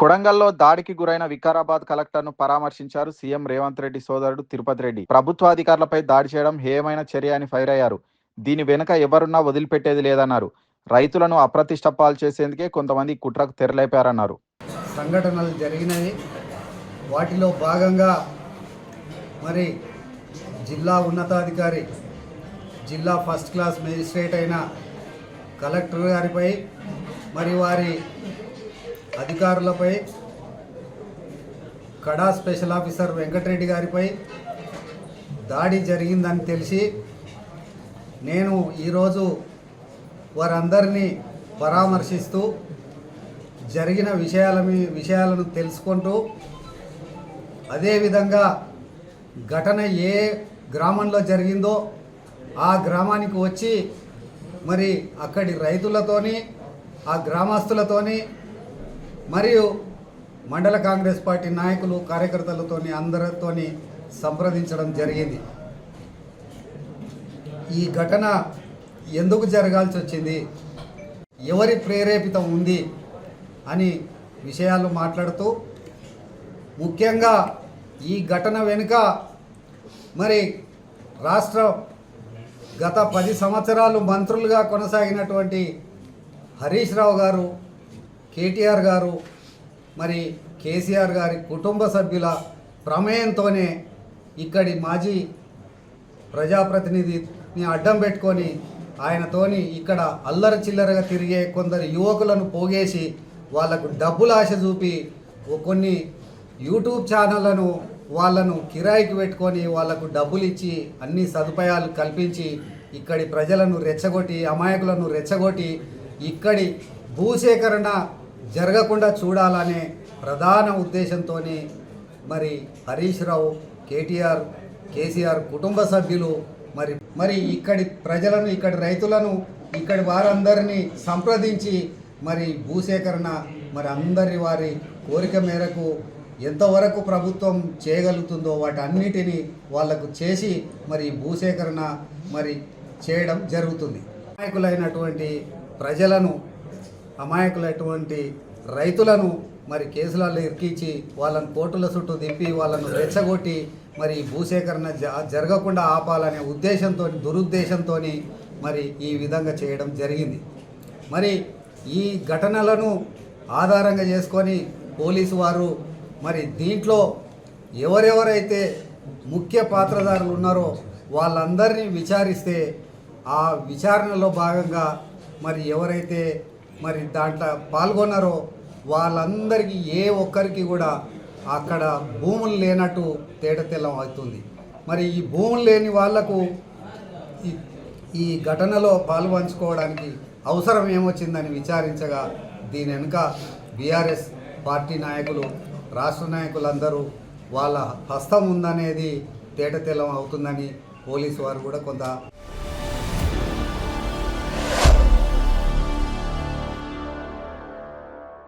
కొడంగల్లో దాడికి గురైన వికారాబాద్ కలెక్టర్ను పరామర్శించారు సీఎం రేవంత్ రెడ్డి సోదరుడు తిరుపతి రెడ్డి. ప్రభుత్వాధికారులపై దాడి చేయడం హేయమైన చర్య అని ఫైర్ అయ్యారు. దీని వెనుక ఎవరున్నా వదిలిపెట్టేది లేదన్నారు. రైతులను అప్రతిష్ట పాలు చేసేందుకే కొంతమంది కుట్రకు తెరలేపారన్నారు. సంఘటనలు జరిగినాయి వాటిలో భాగంగా మరి జిల్లా ఉన్నతాధికారి జిల్లా ఫస్ట్ క్లాస్ మేజిస్ట్రేట్ అయిన కలెక్టర్ గారిపై మరి వారి అధికారులపై కడా స్పెషల్ ఆఫీసర్ వెంకటరెడ్డి గారిపై దాడి జరిగిందని తెలిసి నేను ఈరోజు వారందరినీ పరామర్శిస్తూ జరిగిన విషయాల మీ విషయాలను తెలుసుకుంటూ అదేవిధంగా ఘటన ఏ గ్రామంలో జరిగిందో ఆ గ్రామానికి వచ్చి మరి అక్కడి రైతులతోని ఆ గ్రామస్తులతోని మరియు మండల కాంగ్రెస్ పార్టీ నాయకులు కార్యకర్తలతోని అందరితోని సంప్రదించడం జరిగింది. ఈ ఘటన ఎందుకు జరగాల్సి వచ్చింది? ఎవరి ప్రేరేపితం ఉంది? అని విషయాలు మాట్లాడుతూ ముఖ్యంగా ఈ ఘటన వెనుక మరి రాష్ట్ర గత పది సంవత్సరాలు మంత్రులుగా కొనసాగినటువంటి హరీష్ రావు గారు కేటీఆర్ గారు మరి కేసీఆర్ గారి కుటుంబ సభ్యుల ప్రమేయంతోనే ఇక్కడి మాజీ ప్రజాప్రతినిధిని అడ్డం పెట్టుకొని ఆయనతోని ఇక్కడ అల్లరి చిల్లరగా తిరిగే కొందరు యువకులను పోగేసి వాళ్ళకు డబ్బులు ఆశ చూపి ఓ కొన్ని యూట్యూబ్ ఛానళ్ళను వాళ్ళను కిరాయికి పెట్టుకొని వాళ్ళకు డబ్బులు ఇచ్చి అన్ని సదుపాయాలు కల్పించి ఇక్కడి ప్రజలను రెచ్చగొట్టి అమాయకులను రెచ్చగొట్టి ఇక్కడి భూసేకరణ జరగకుండా చూడాలనే ప్రధాన ఉద్దేశంతో మరి హరీష్ రావు కేటీఆర్ కేసీఆర్ కుటుంబ సభ్యులు మరి మరి ఇక్కడి ప్రజలను ఇక్కడి రైతులను ఇక్కడి వారందరినీ సంప్రదించి మరి భూసేకరణ మరి అందరి వారి కోరిక మేరకు ఎంతవరకు ప్రభుత్వం చేయగలుగుతుందో వాటి అన్నిటినీ వాళ్ళకు చేసి మరి భూసేకరణ మరి చేయడం జరుగుతుంది. నాయకులైనటువంటి ప్రజలను అమాయకులైనటువంటి రైతులను మరి కేసులలో ఇరికించి వాళ్ళని కోర్టుల చుట్టూ తిప్పి వాళ్ళను రెచ్చగొట్టి మరి భూసేకరణ జ జరగకుండా ఆపాలనే ఉద్దేశంతో దురుద్దేశంతో మరి ఈ విధంగా చేయడం జరిగింది. మరి ఈ ఘటనలను ఆధారంగా చేసుకొని పోలీసు వారు మరి దీంట్లో ఎవరెవరైతే ముఖ్య పాత్రధారులు ఉన్నారో వాళ్ళందరినీ విచారిస్తే ఆ విచారణలో భాగంగా మరి ఎవరైతే మరి దాంట్లో పాల్గొన్నారో వాళ్ళందరికీ ఏ ఒక్కరికి కూడా అక్కడ భూములు లేనట్టు తేటతెల్లం అవుతుంది. మరి ఈ భూములు లేని వాళ్ళకు ఈ ఈ ఘటనలో పాల్పంచుకోవడానికి అవసరం ఏమొచ్చిందని విచారించగా దీని వెనుక బీఆర్ఎస్ పార్టీ నాయకులు రాష్ట్ర నాయకులందరూ వాళ్ళ హస్తం ఉందనేది తేటతెల్లం అవుతుందని పోలీసు వారు కూడా కొంత